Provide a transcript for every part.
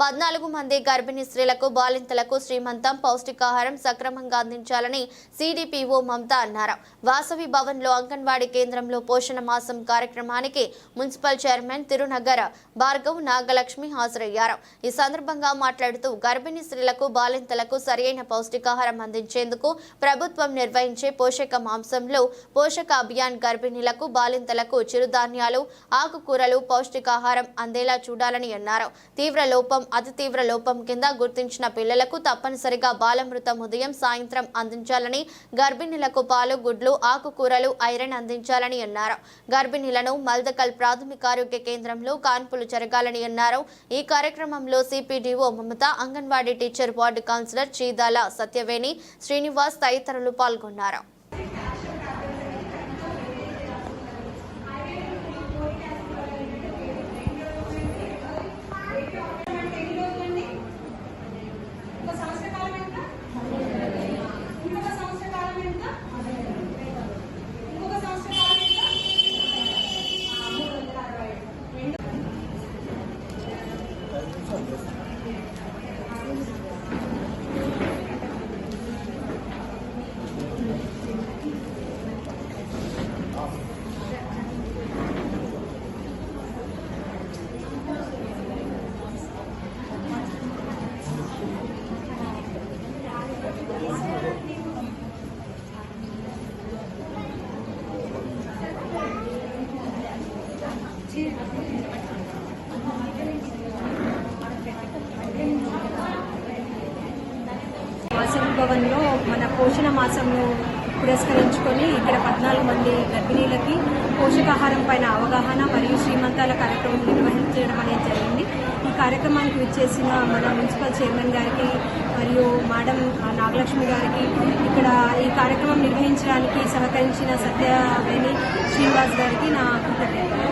పద్నాలుగు మంది గర్భిణీ స్త్రీలకు బాలింతలకు శ్రీమంతం పౌష్టికాహారం సక్రమంగా అందించాలని సిడిపిఓ మమత అన్నారు. వాసవి భవన్లో అంగన్వాడీ కేంద్రంలో పోషణ మాసం కార్యక్రమానికి మున్సిపల్ చైర్మన్ తిరునగర్ భార్గవ్ నాగలక్ష్మి హాజరయ్యారు. ఈ సందర్భంగా మాట్లాడుతూ గర్భిణీ స్త్రీలకు బాలింతలకు సరియైన పౌష్టికాహారం అందించేందుకు ప్రభుత్వం నిర్వహించే పోషక మాంసంలో పోషక అభియాన్ గర్భిణీలకు బాలింతలకు చిరుధాన్యాలు ఆకుకూరలు పౌష్టికాహారం అందేలా చూడాలని అన్నారు. తీవ్ర లోపం అతి తీవ్ర లోపం కింద గుర్తించిన పిల్లలకు తప్పనిసరిగా బాలమృతం ఉదయం సాయంత్రం అందించాలని గర్భిణీలకు పాలు గుడ్లు ఆకుకూరలు ఐరన్ అందించాలని అన్నారు. గర్భిణీలను మల్దకల్ ప్రాథమిక ఆరోగ్య కేంద్రంలో కాన్పులు జరగాలని అన్నారు. ఈ కార్యక్రమంలో CPDO Mamata anganwadi teacher ward councillor Cheedala Satyaveni Srinivas తదితరులు పాల్గొన్నారు. వాసవి భవన్లో మన పోషణ మాసంను పురస్కరించుకొని ఇక్కడ పద్నాలుగు మంది గర్భిణీలకి పోషకాహారం పైన అవగాహన మరియు శ్రీమంతాల కార్యక్రమం నిర్వహించడం అనేది జరిగింది. ఈ కార్యక్రమానికి విచ్చేసిన మన మున్సిపల్ చైర్మన్ గారికి మరియు మేడం నాగలక్ష్మి గారికి ఇక్కడ ఈ కార్యక్రమం నిర్వహించడానికి సహకరించిన సత్యవేణి శ్రీనివాస్ గారికి నా కృతజ్ఞతలు.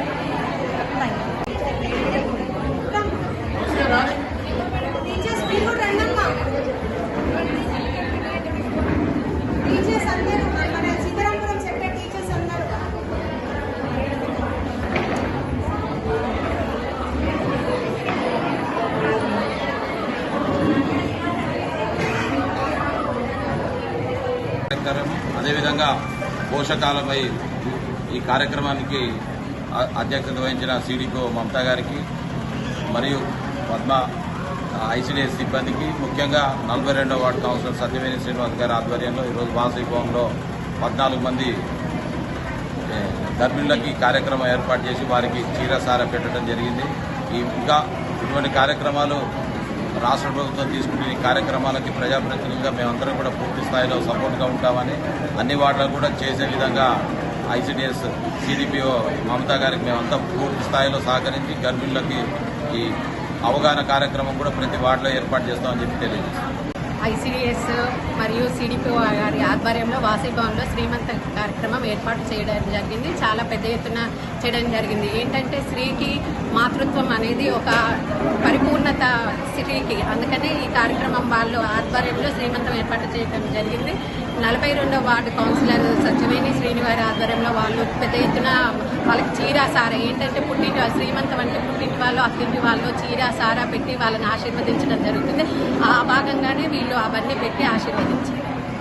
కార్యక్రమం. అదేవిధంగా పోషకాలపై ఈ కార్యక్రమానికి అధ్యక్షత వహించిన సీడీకో మమతా గారికి మరియు పద్మ ఐసీడీఎస్ సిబ్బందికి ముఖ్యంగా నలభై రెండో వార్డు కౌన్సిలర్ సత్యవేణి శ్రీనివాస్ గారి ఆధ్వర్యంలో ఈరోజు వాసవి భవన్లో పద్నాలుగు మంది గర్భిణులకి కార్యక్రమం ఏర్పాటు చేసి వారికి చీరసార పెట్టడం జరిగింది. ఈ ఇంకా ఇటువంటి కార్యక్రమాలు రాష్ట్ర ప్రభుత్వం తీసుకునే ఈ కార్యక్రమాలకి ప్రజాప్రతినిధులుగా మేమందరం కూడా పూర్తి స్థాయిలో సపోర్ట్గా ఉంటామని అన్ని వార్డులకు కూడా చేసే విధంగా ఐసీడీఎస్ సిడిపిఓ మమతా గారికి మేమంతా పూర్తి స్థాయిలో సహకరించి గర్భిణులకి ఈ అవగాహన కార్యక్రమం కూడా ప్రతి వార్డులో ఏర్పాటు చేస్తామని చెప్పి తెలియజేస్తాం ఐసిడిఎస్ మరియు సిడిపిఓ గారి ఆధ్వర్యంలో వాసీభవన్లో శ్రీమంత కార్యక్రమం ఏర్పాటు చేయడం జరిగింది. చాలా పెద్ద ఎత్తున చేయడం జరిగింది. ఏంటంటే స్త్రీకి మాతృత్వం అనేది ఒక పరిపూర్ణత స్త్రీకి అందుకనే ఈ కార్యక్రమం వాళ్ళు ఆధ్వర్యంలో శ్రీమంతం ఏర్పాటు చేయడం జరిగింది. నలభై రెండో వార్డు కౌన్సిలర్ సత్యవేణి శ్రీనివారి ఆధ్వర్యంలో వాళ్ళు పెద్ద ఎత్తున వాళ్ళకి చీర సార ఏంటంటే పుట్టింటి శ్రీమంతం అంటే పుట్టింటి వాళ్ళు అత్తింటి వాళ్ళు చీరా సారా పెట్టి వాళ్ళని ఆశీర్వదించడం జరుగుతుంది. ఆ భాగంగానే వీళ్ళు అవన్నీ పెట్టి ఆశీర్వదించారు